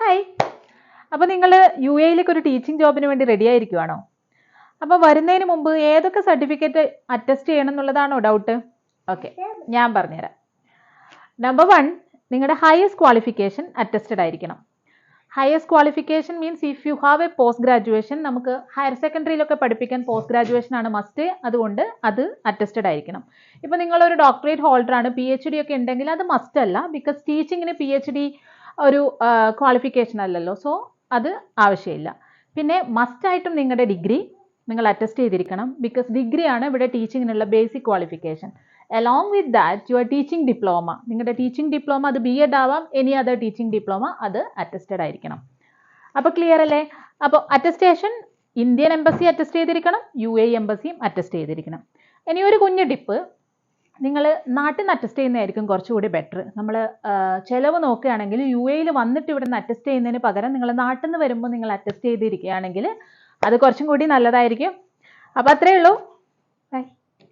Hi അപ്പോൾ നിങ്ങൾ U എയിലേക്ക് ഒരു ടീച്ചിങ് ജോബിന് വേണ്ടി റെഡി ആയിരിക്കുവാണോ? അപ്പോൾ വരുന്നതിന് മുമ്പ് ഏതൊക്കെ സർട്ടിഫിക്കറ്റ് അറ്റസ്റ്റ് ചെയ്യണം എന്നുള്ളതാണോ ഡൗട്ട് ഓക്കെ ഞാൻ പറഞ്ഞുതരാം. നമ്പർ വൺ നിങ്ങളുടെ ഹയസ്റ്റ് ക്വാളിഫിക്കേഷൻ അറ്റസ്റ്റഡ് ആയിരിക്കണം. Highest qualification means if you have a post graduation നമുക്ക് ഹയർ സെക്കൻഡറിയിലൊക്കെ പഠിപ്പിക്കാൻ പോസ്റ്റ് ഗ്രാജുവേഷൻ ആണ് മസ്റ്റ് അതുകൊണ്ട് അത് അറ്റസ്റ്റഡ് ആയിരിക്കണം. ഇപ്പോൾ നിങ്ങളൊരു ഡോക്ടറേറ്റ് ഹോൾഡർ ആണ് പി എച്ച് ഡി ഒക്കെ ഉണ്ടെങ്കിൽ അത് മസ്റ്റ് അല്ല ബിക്കോസ് ടീച്ചിങ്ങിന് പി എച്ച് ഡി ഒരു ക്വാളിഫിക്കേഷൻ അല്ലല്ലോ. സോ അത് ആവശ്യമില്ല. പിന്നെ മസ്റ്റായിട്ടും നിങ്ങളുടെ ഡിഗ്രി നിങ്ങൾ അറ്റസ്റ്റ് ചെയ്തിരിക്കണം. ബിക്കോസ് ഡിഗ്രിയാണ് ഇവിടെ ടീച്ചിങ്ങിനുള്ള basic qualification along with that your teaching diploma നിങ്ങളുടെ ടീച്ചിങ് ഡിപ്ലോമ അത് ബി എഡ് ആവാം എനി അതർ ടീച്ചിങ് ഡിപ്ലോമ അത് അറ്റസ്റ്റഡ് ആയിരിക്കണം. അപ്പോൾ ക്ലിയർ അല്ലേ? അപ്പോൾ അറ്റസ്റ്റേഷൻ ഇന്ത്യൻ എംബസി അറ്റസ്റ്റ് ചെയ്തിരിക്കണം യു എ എംബസിയും അറ്റസ്റ്റ് ചെയ്തിരിക്കണം. ഇനി ഒരു കുഞ്ഞു ടിപ്പ് നിങ്ങൾ നാട്ടിൽ നിന്ന് അറ്റസ്റ്റ് ചെയ്യുന്നതായിരിക്കും കുറച്ചുകൂടി ബെറ്റർ നമ്മൾ ചിലവ് നോക്കുകയാണെങ്കിൽ യു എയിൽ വന്നിട്ട് ഇവിടെ നിന്ന് അറ്റസ്റ്റ് ചെയ്യുന്നതിന് പകരം നിങ്ങൾ നാട്ടിൽ നിന്ന് വരുമ്പോൾ നിങ്ങൾ അറ്റസ്റ്റ് ചെയ്തിരിക്കുകയാണെങ്കിൽ അത് കുറച്ചും കൂടി നല്ലതായിരിക്കും. അപ്പോൾ അത്രയേ ഉള്ളൂ. ബൈ